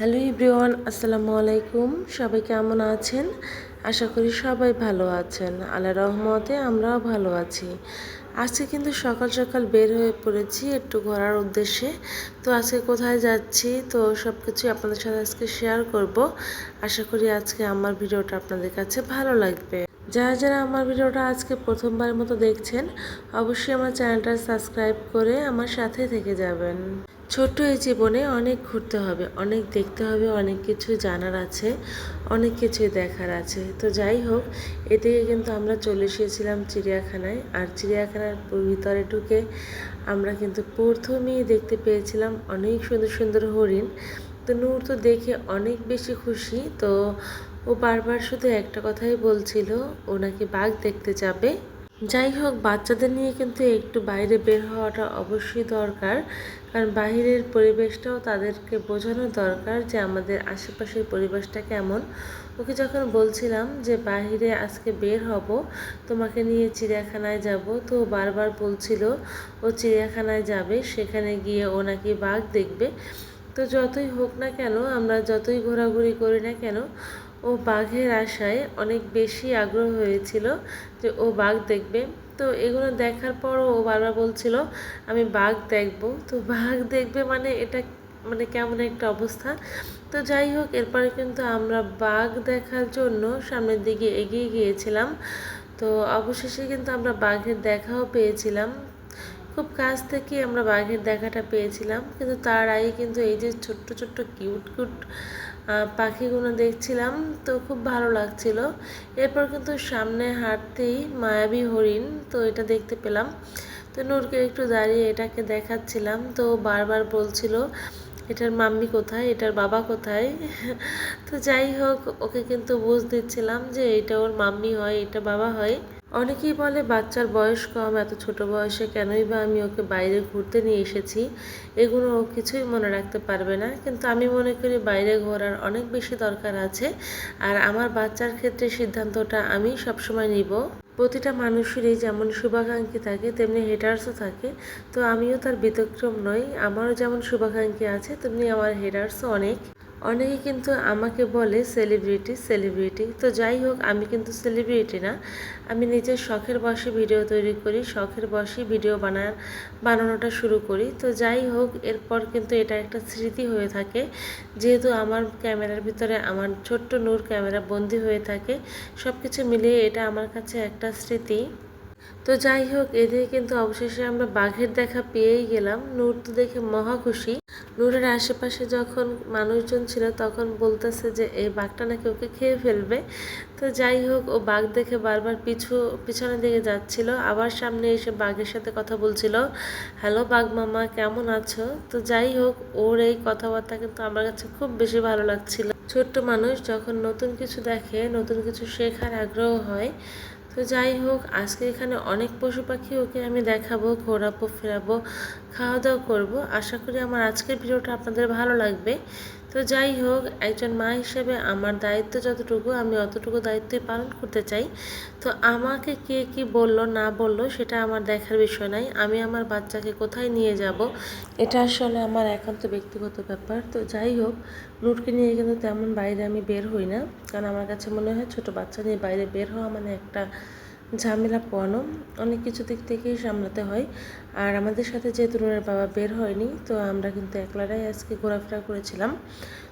Hello everyone আসসালামু আলাইকুম। সবাই কেমন আছেন? আশা করি সবাই ভালো আছেন। আল্লাহ রহমতে আমরাও ভালো আছি। আজকে কিন্তু সকাল সকাল বের হয়ে পড়েছি একটু ঘোরার উদ্দেশ্যে। তো আজকে কোথায় যাচ্ছি? তো সব কিছুই আপনাদের সাথে আজকে শেয়ার করব। আশা করি আজকে আমার ভিডিওটা আপনাদের কাছে ভালো লাগবে। যারা যারা আমার ভিডিওটা আজকে প্রথমবারের মতো দেখছেন, অবশ্যই আমার চ্যানেলটা সাবস্ক্রাইব করে আমার সাথে থেকে যাবেন। ছোট্ট এই জীবনে অনেক ঘুরতে হবে, অনেক দেখতে হবে, অনেক কিছু জানার আছে, অনেক কিছুই দেখার আছে। তো যাই হোক, এদিকে কিন্তু আমরা চলে এসেছিলাম চিড়িয়াখানায় আর চিড়িয়াখানার ভিতরে ঢুকে আমরা কিন্তু প্রথমেই দেখতে পেয়েছিলাম অনেক সুন্দর সুন্দর হরিণ। তো নূর তো দেখে অনেক বেশি খুশি। তো ও বারবার শুধু একটা কথাই বলছিল, ও নাকি বাঘ দেখতে যাবে। যাই হোক, বাচ্চাদের নিয়ে কিন্তু একটু বাইরে বের হওয়াটা অবশ্যই দরকার। কারণ বাহিরের পরিবেশটাও তাদেরকে বোঝানো দরকার যে আমাদের আশেপাশের পরিবেশটা কেমন। ওকে যখন বলছিলাম যে, বাহিরে আজকে বের হব, তোমাকে নিয়ে চিড়িয়াখানায় যাব। তো বারবার বলছিল, ও চিড়িয়াখানায় যাবে, সেখানে গিয়ে ও নাকি বাঘ দেখবে। তো যতই হোক না কেন, আমরা যতই ঘোরাঘুরি করি না কেন, ও বাঘের আশায় অনেক বেশি আগ্রহ হয়েছিল যে ও বাঘ দেখবে। তো এগুলো দেখার পরও ও বারবার বলছিল, আমি বাঘ দেখব। তো বাঘ দেখবে মানে এটা মানে কেমন একটা অবস্থা। তো যাই হোক, এরপরে কিন্তু আমরা বাঘ দেখার জন্য সামনের দিকে এগিয়ে গিয়েছিলাম। তো অবশেষে কিন্তু আমরা বাঘের দেখাও পেয়েছিলাম। খুব কাছ থেকে আমরা বাঘের দেখাটা পেয়েছিলাম। কিন্তু তার আগে কিন্তু এই যে ছোট্ট ছোট্ট, কিউট কিউট পাখিগুলো দেখছিলাম তো খুব ভালো লাগছিল। এরপর কিন্তু সামনে হাঁটতেই মায়াবী হরিণ, তো এটা দেখতে পেলাম। তো নূরকে একটু দাঁড়িয়ে এটাকে দেখাচ্ছিলাম, তো বারবার বলছিল, এটার মাম্মি কোথায়? এটার বাবা কোথায়? তো যাই হোক, ওকে কিন্তু বুঝ দিচ্ছিলাম যে এটা ওর মাম্মি হয়, এটা বাবা হয়। অনেকেই বলে, বাচ্চার বয়স কম, এত ছোট বয়সে কেনই বা আমি ওকে বাইরে ঘুরতে নিয়ে এসেছি? এগুলো ও কিছুই মনে রাখতে পারবে না। কিন্তু আমি মনে করি বাইরে ঘোরার অনেক বেশি দরকার আছে। আর আমার বাচ্চার ক্ষেত্রে সিদ্ধান্তটা আমি সবসময় নিব। প্রতিটা মানুষেরই যেমন শুভাকাঙ্ক্ষী থাকে, তেমনি হেটার্সও থাকে। তো আমিও তার ব্যতিক্রম নই। আমারও যেমন শুভাকাঙ্ক্ষী আছে, তেমনি আমার হেটার্সও অনেক। অনেকে কিন্তু আমাকে বলে সেলিব্রিটি সেলিব্রিটি তো যাই হোক, আমি কিন্তু সেলিব্রিটি না। আমি নিজের শখের বসে ভিডিও তৈরি করি, শখের বসে ভিডিও বানার বানানোটা শুরু করি। তো যাই হোক, এরপর কিন্তু এটা একটা স্মৃতি হয়ে থাকে। যেহেতু আমার ক্যামেরার ভিতরে আমার ছোট্ট নূর ক্যামেরা বন্দি হয়ে থাকে সব কিছু মিলিয়ে এটা আমার কাছে একটা স্মৃতি। তো যাই হোক, এদিকে কিন্তু অবশেষে আমরা বাঘের দেখা পেয়েই গেলাম। নূর তো দেখে মহা খুশি। নূরের আশেপাশে যখন মানুষজন ছিল, তখন বলতেছে যে এই বাঘটা নাকি ওকে খেয়ে ফেলবে? তো যাই হোক, ও বাঘ দেখে বারবার পিছু, পিছনের দিকে যাচ্ছিল। আবার সামনে এসে বাঘের সাথে কথা বলছিল, হ্যালো বাঘ মামা, কেমন আছো? তো যাই হোক, ওর এই কথাবার্তা কিন্তু আমার কাছে খুব বেশি ভালো লাগছিল। ছোট্ট মানুষ, যখন নতুন কিছু দেখে, নতুন কিছু শেখার আগ্রহ হয় তো যাই হোক, আজকে এখানে অনেক পশু পাখি ওকে আমি দেখাবো, ঘোরাবো, ফেরাবো, খাওয়া দাওয়া করব। আশা করি আমার আজকের ভিডিওটা আপনাদের ভালো লাগবে। তো যাই হোক, একজন মা হিসেবে আমার দায়িত্ব যতটুকু, আমি অতটুকু দায়িত্বই পালন করতে চাই। তো আমাকে কে কি বলল, না বলল, সেটা আমার দেখার বিষয় নাই। আমি আমার বাচ্চাকে কোথায় নিয়ে যাব, এটা আসলে আমার একান্ত ব্যক্তিগত ব্যাপার। তো যাই হোক লুটকে নিয়ে কিন্তু তেমন বাইরে আমি বের হই না। কারণ আমার কাছে মনে হয় ছোট বাচ্চা নিয়ে বাইরে বের হওয়া মানে একটা ঝামেলা পোয়ানো, অনেক কিছু দিক থেকেই সামলাতে হয়। আর আমাদের সাথে যেহেতু নুরের বাবা বের হয়নি, তো আমরা কিন্তু একলারাই আজকে ঘোরাফেরা করেছিলাম।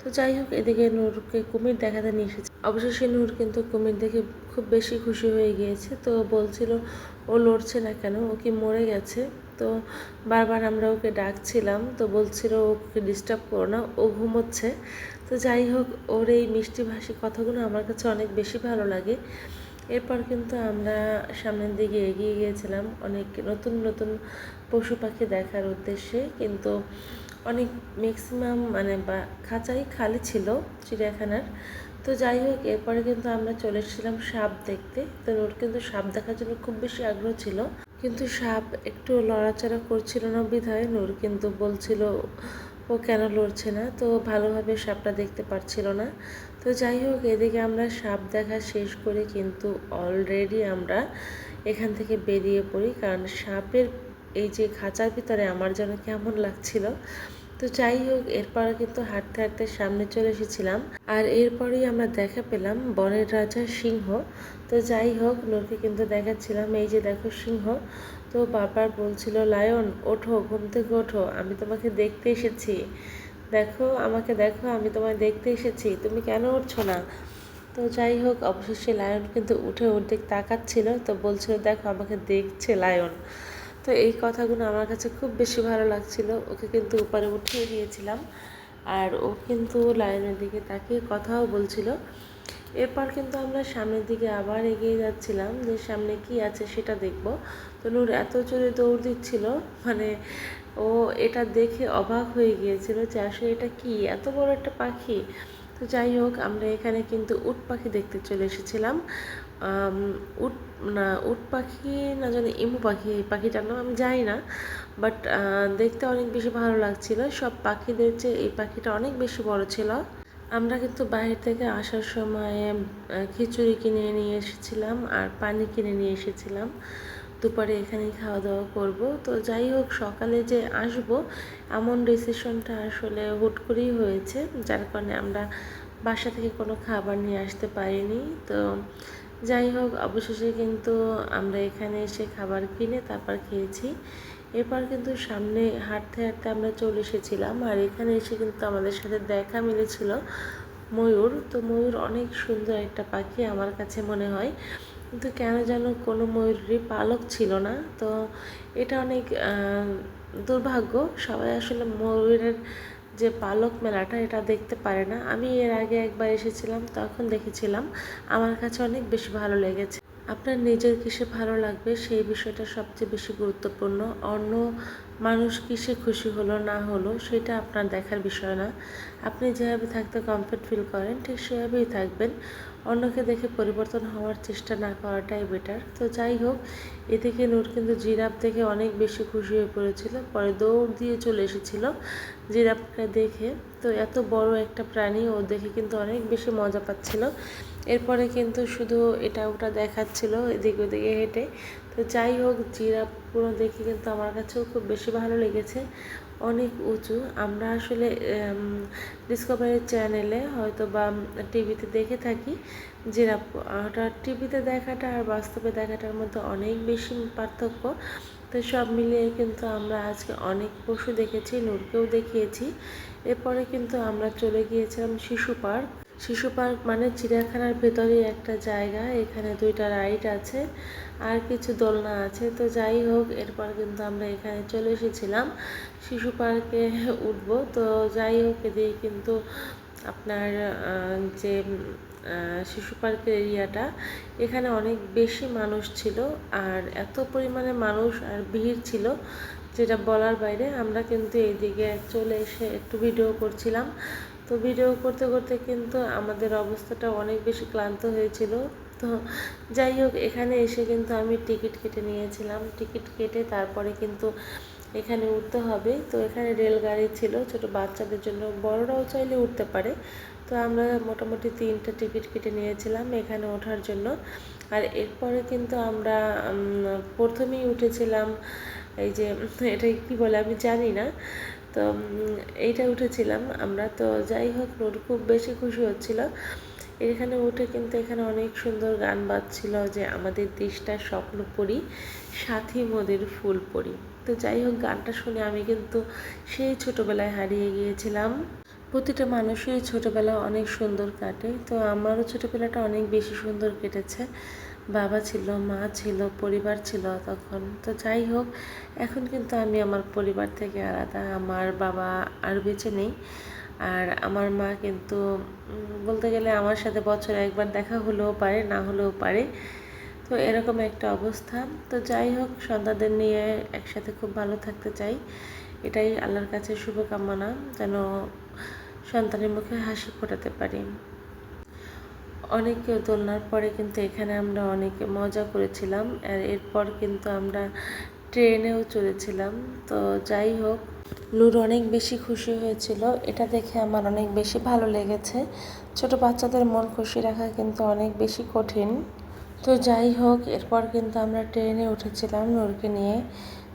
তো যাই হোক, এদিকে নূরকে কুমির দেখাতে নিয়ে এসেছে। অবশেষে নূর কিন্তু কুমির দেখে খুব বেশি খুশি হয়ে গিয়েছে। তো বলছিল, ও লড়ছে না কেন? ও কি মরে গেছে? তো বারবার আমরা ওকে ডাকছিলাম। তো বলছিল, ওকে ডিস্টার্ব করো না, ও ঘুমোচ্ছে। তো যাই হোক, ওর এই মিষ্টি ভাষী কথাগুলো আমার কাছে অনেক বেশি ভালো লাগে। এরপর কিন্তু আমরা সামনের দিকে এগিয়ে গিয়েছিলাম। অনেক নতুন নতুন পশু পাখি দেখার উদ্দেশ্যে। কিন্তু অনেক ম্যাক্সিমাম মানে বা খাঁচাই খালি ছিল চিড়িয়াখানার। তো যাই হোক, এরপরে কিন্তু আমরা চলে এসেছিলাম সাপ দেখতে। তো ওর কিন্তু সাপ দেখার জন্য খুব বেশি আগ্রহ ছিল। কিন্তু সাপ একটু লড়াচড়া করছিল না বিধায় নূর কিন্তু বলছিল, ও কেন লড়ছে না? তো ভালোভাবে সাপটা দেখতে পারছিল না। তো যাই হোক এদিকে আমরা সাপ দেখা শেষ করে কিন্তু অলরেডি আমরা এখান থেকে বেরিয়ে পড়ি। কারণ সাপের এই যে খাঁচার ভিতরে আমার যেন কেমন লাগছিল। তো যাই হোক এরপরে কিন্তু হাঁটতে হাঁটতে সামনে চলে এসেছিলাম। আর এরপরেই আমরা দেখা পেলাম বনের রাজা সিংহ। তো যাই হোক নূরকে কিন্তু দেখাচ্ছিলাম, এই যে দেখো সিংহ। তো বাবার বলছিল, লায়ন, ওঠো, ঘুম থেকে ওঠো, আমি তোমাকে দেখতে এসেছি। দেখো, আমাকে দেখো, আমি তোমায় দেখতে এসেছি। তুমি কেন উঠছো না? তো যাই হোক, অবশেষে লায়ন কিন্তু উঠে ওর দিক তাকাচ্ছিল, তো বলছিল, দেখো, আমাকে দেখছে লায়ন। তো এই কথাগুলো আমার কাছে খুব বেশি ভালো লাগছিল। ওকে কিন্তু উপরে উঠিয়ে দিয়েছিলাম। আর ও কিন্তু লায়নের দিকে তাকিয়ে কথাও বলছিল। এরপর কিন্তু আমরা সামনের দিকে আবার এগিয়ে যাচ্ছিলাম, যে সামনে কি আছে সেটা দেখব। তো নূর এত জোরে দৌড় দিচ্ছিল মানে ও এটা দেখে অবাক হয়ে গিয়েছিল যে আসলে এটা কি, এত বড় একটা পাখি। তো যাই হোক, আমরা এখানে কিন্তু উট পাখি দেখতে চলে এসেছিলাম। উট, না, উট পাখি না জানি, ইমু পাখি, এই পাখিটার নাম আমি জানি না, বাট দেখতে অনেক বেশি ভালো লাগছিল। সব পাখিদের চেয়ে এই পাখিটা অনেক বেশি বড় ছিল। আমরা কিন্তু বাইরে থেকে আসার সময় খিচুড়ি কিনে নিয়ে এসেছিলাম আর পানি কিনে নিয়ে এসেছিলাম। দুপুরে এখানেই খাওয়া দাওয়া করব। তো যাই হোক, সকালে যে আসব, এমন ডিসিশনটা আসলে হুট করেই হয়েছে, যার কারণে আমরা বাসা থেকে কোনো খাবার নিয়ে আসতে পারিনি। তো যাই হোক, অবশেষে কিন্তু আমরা এখানে এসে খাবার কিনে তারপর খেয়েছি। এরপর কিন্তু সামনে হাঁটতে হাঁটতে আমরা চলে এসেছিলাম আর এখানে এসে কিন্তু আমাদের সাথে দেখা মিলেছিল ময়ূর। তো ময়ূর অনেক সুন্দর একটা পাখি আমার কাছে মনে হয়। কিন্তু কেন যেন কোনো ময়ূরেরই পালক ছিল না। তো এটা অনেক দুর্ভাগ্য। সবাই আসলে ময়ূরের যে পালক মেলাটা এটা দেখতে পারে না। আমি এর আগে একবার এসেছিলাম, তখন দেখেছিলাম। আমার কাছে অনেক বেশি ভালো লেগেছে। আপনার নিজের কিসে ভালো লাগবে সেই বিষয়টা সবচেয়ে বেশি গুরুত্বপূর্ণ। অন্য মানুষ কিসে খুশি হলো না হলো সেটা আপনার দেখার বিষয় না। আপনি যেভাবে থাকতে কমফর্ট ফিল করেন ঠিক সেভাবেই থাকবেন। অন্যকে দেখে পরিবর্তন হওয়ার চেষ্টা না করাটাই বেটার তো যাই হোক, এদিকে নূর কিন্তু জিরাফ দেখে অনেক বেশি খুশি হয়ে পড়েছিল। পরে দৌড় দিয়ে চলে এসেছিল জিরাফকে দেখে। তো এত বড় একটা প্রাণী, ও দেখে কিন্তু অনেক বেশি মজা পাচ্ছিল। এরপরে কিন্তু শুধু এটা ওটা দেখাচ্ছিল এদিকে ওদিকে হেঁটে। তো যাই হোক জিরাফগুলো দেখে কিন্তু আমার কাছেও খুব বেশি ভালো লেগেছে। অনেক উঁচু। আমরা আসলে ডিসকভারি চ্যানেলে হয়তো বা টিভিতে দেখে থাকি জিরাফ হঠাৎ টিভিতে দেখাটা আর বাস্তবে দেখাটার মধ্যে অনেক বেশি পার্থক্য। তো সব মিলিয়ে কিন্তু আমরা আজকে অনেক পশু দেখেছি, নূরকেও দেখিয়েছি। এরপরে কিন্তু আমরা চলে গিয়েছিলাম শিশু পার্ক। শিশু পার্ক মানে চিড়িয়াখানার ভেতরেই একটা জায়গা, এখানে দুইটা রাইড আছে আর কিছু দোলনা আছে। তো যাই হোক, এরপর কিন্তু আমরা এখানে চলে এসেছিলাম। শিশু পার্কে উঠবো। তো যাই হোক, এদিকে কিন্তু আপনার যে শিশু পার্কের এরিয়াটা, এখানে অনেক বেশি মানুষ ছিল আর এত পরিমাণে মানুষ আর ভিড় ছিল যেটা বলার বাইরে। আমরা কিন্তু এইদিকে চলে এসে একটু ভিডিও করছিলাম। তো ভিডিও করতে করতে কিন্তু আমাদের অবস্থাটা অনেক বেশি ক্লান্ত হয়েছিল। তো যাই হোক, এখানে এসে কিন্তু আমি টিকিট কেটে নিয়েছিলাম। টিকিট কেটে তারপরে কিন্তু এখানে উঠতে হবে। তো এখানে রেলগাড়ি ছিল ছোট বাচ্চাদের জন্য। বড়রাও চাইলে উঠতে পারে। তো আমরা মোটামুটি তিনটা টিকিট কেটে নিয়েছিলাম এখানে ওঠার জন্য। আর এরপরে কিন্তু আমরা প্রথমেই উঠেছিলাম এই যে এটা কি বলে আমি জানি না। তো এইটা উঠেছিলাম। আমরা তো যাই হোক রোড খুব বেশি খুশি হচ্ছিল। এখানে উঠে কিন্তু এখানে অনেক সুন্দর গান বাজছিল যে, আমাদের দেশটা স্বপ্ন পড়ি, সাথী মোদের ফুল পড়ি। তো যাই হোক, গানটা শুনে আমি কিন্তু সেই ছোটোবেলায় হারিয়ে গিয়েছিলাম। প্রতিটা মানুষেরই ছোটোবেলা অনেক সুন্দর কাটে। তো আমারও ছোটোবেলাটা অনেক বেশি সুন্দর কেটেছে। বাবা ছিল, মা ছিল, পরিবার ছিল তখন। তো যাই হোক, এখন কিন্তু আমি আমার পরিবার থেকে আলাদা। আমার বাবা আর বেঁচে নেই। আর আমার মা কিন্তু বলতে গেলে আমার সাথে বছরে একবার দেখা হলেও পারে, না হলেও পারে। তো এরকম একটা অবস্থা। তো যাই হোক, সন্তানদের নিয়ে একসাথে খুব ভালো থাকতে চাই। এটাই আল্লাহর কাছে শুভকামনা, যেন সন্তানের মুখে হাসি ফোটাতে পারি। অনেক দোলনার পরে কিন্তু এখানে আমরা অনেকে মজা করেছিলাম। আর এরপর কিন্তু আমরা ট্রেনেও চলেছিলাম তো যাই হোক নূর অনেক বেশি খুশি হয়েছিল। এটা দেখে আমার অনেক বেশি ভালো লেগেছে। ছোট বাচ্চাদের মন খুশি রাখা কিন্তু অনেক বেশি কঠিন। তো যাই হোক, এরপর কিন্তু আমরা ট্রেনে উঠেছিলাম নূরকে নিয়ে।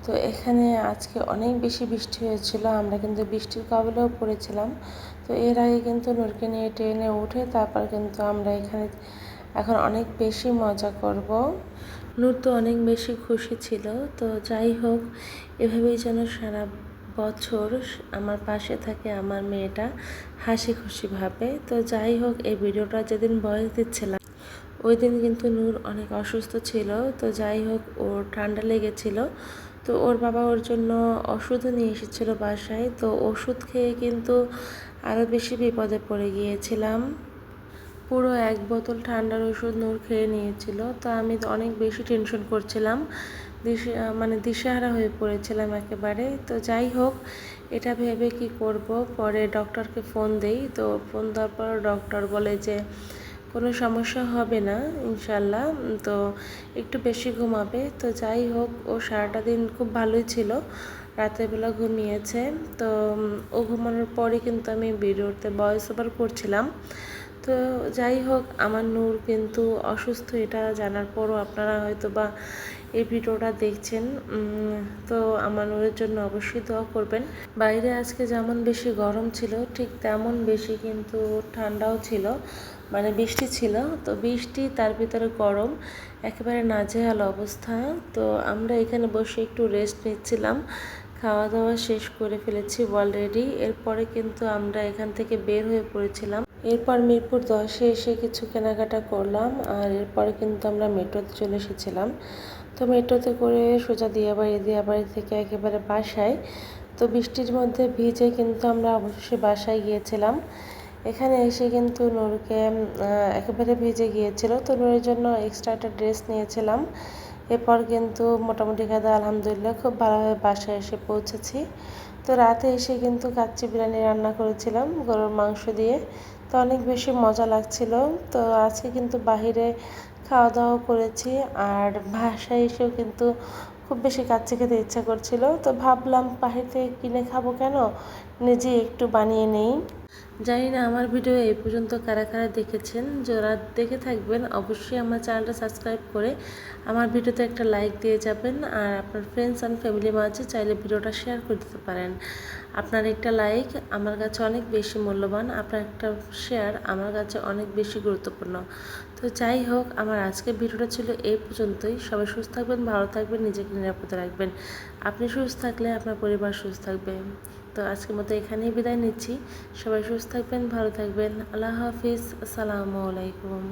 তো এখানে আজকে অনেক বেশি বৃষ্টি হয়েছিল। আমরা কিন্তু বৃষ্টির কবলেও পড়েছিলাম। তো এর আগে কিন্তু নূরকে নিয়ে ট্রেনে উঠে তারপর কিন্তু আমরা এখানে এখন অনেক বেশি মজা করব। নূর তো অনেক বেশি খুশি ছিল। তো যাই হোক, এভাবেই যেন সারা বছর আমার পাশে থাকে আমার মেয়েটা। হাসি খুশিভাবে তো যাই হোক, এই ভিডিওটা যেদিন বয়স দিচ্ছিলাম, ওই দিন কিন্তু নূর অনেক অসুস্থ ছিল। তো যাই হোক, ওর ঠান্ডা লেগেছিল। তো ওর বাবা ওর জন্য ওষুধও নিয়ে এসেছিল বাসায়। তো ওষুধ খেয়ে কিন্তু আরও বেশি বিপদে পড়ে গিয়েছিলাম। পুরো এক বোতল ঠান্ডার ওষুধ নূর খেয়ে নিয়েছিল, তো আমি অনেক বেশি টেনশন করছিলাম। দিশে মানে দিশেহারা হয়ে পড়েছিলাম একেবারে। তো যাই হোক, এটা ভেবে কি করব? পরে ডক্টরকে ফোন দেই, তো ফোন দেওয়ার পর ডক্টর বলে যে, কোনো সমস্যা হবে না ইনশাল্লাহ তো একটু বেশি ঘুমাবে। তো যাই হোক, ও সারাটা দিন খুব ভালোই ছিল। রাতের বেলা ঘুমিয়েছে। তো ও ঘুমানোর পরে কিন্তু আমি ভিডিওতে ভয়েস ওভার করছিলাম। তো যাই হোক, আমার নূর কিন্তু অসুস্থ, এটা জানার পরও আপনারা হয়তো বা এই ভিডিওটা দেখছেন। তো আমার নূরের জন্য অবশ্যই দোয়া করবেন। বাইরে আজকে যেমন বেশি গরম ছিল, ঠিক তেমন বেশি কিন্তু ঠান্ডাও ছিল মানে বৃষ্টি ছিল। তো বৃষ্টি, তার ভিতরে গরম, একেবারে নাজেহাল অবস্থা। তো আমরা এখানে বসে একটু রেস্ট নিচ্ছিলাম। খাওয়া দাওয়া শেষ করে ফেলেছি অলরেডি এরপরে কিন্তু আমরা এখান থেকে বের হয়ে পড়েছিলাম। এরপর মিরপুর দশে এসে কিছু কেনাকাটা করলাম, আর এরপরে কিন্তু আমরা মেট্রোতে চলে এসেছিলাম। তো মেট্রোতে করে সোজা দিয়াবাড়ি দিয়াবাড়ি থেকে একেবারে বাসায়। তো বৃষ্টির মধ্যে ভিজে কিন্তু আমরা অবশ্যই বাসায় গিয়েছিলাম। এখানে এসে কিন্তু নূরকে একেবারে ভিজে গিয়েছিল। তো নূরের জন্য এক্সট্রা একটা ড্রেস নিয়েছিলাম। এরপর কিন্তু মোটামুটি কাদা আলহামদুলিল্লাহ, খুব ভালোভাবে বাসায় এসে পৌঁছেছি। তো রাতে এসে কিন্তু কাচ্চি বিরিয়ানি রান্না করেছিলাম, গরুর মাংস দিয়ে। তো অনেক বেশি মজা লাগছিল। তো আজকে কিন্তু বাহিরে খাওয়া দাওয়া করেছি আর বাসায় এসেও কিন্তু খুব বেশি কাচ্চি খেতে ইচ্ছা করছিল। তো ভাবলাম বাহির থেকে কিনে খাব কেন? নিজে একটু বানিয়ে নেই। জানি না আমার ভিডিও এই পর্যন্ত কারা কারা দেখেছেন। যারা দেখে থাকবেন, অবশ্যই আমার চ্যানেলটা সাবস্ক্রাইব করে আমার ভিডিওতে একটা লাইক দিয়ে যাবেন আর আপনার ফ্রেন্ডস অ্যান্ড ফ্যামিলির মাঝে চাইলে ভিডিওটা শেয়ার করে দিতে পারেন। আপনার একটা লাইক আমার কাছে অনেক বেশি মূল্যবান, আপনার একটা শেয়ার আমার কাছে অনেক বেশি গুরুত্বপূর্ণ। তো যাই হোক, আমার আজকের ভিডিওটা ছিল এই পর্যন্তই। সবাই সুস্থ থাকবেন, ভালো থাকবেন, নিজেকে নিরাপদে রাখবেন। আপনি সুস্থ থাকলে আপনার পরিবার সুস্থ থাকবে। তো আজকের মতো এখানেই বিদায় নিচ্ছি। সবাই সুস্থ থাকবেন, ভালো থাকবেন। আল্লাহ হাফিজ। আসসালামু আলাইকুম।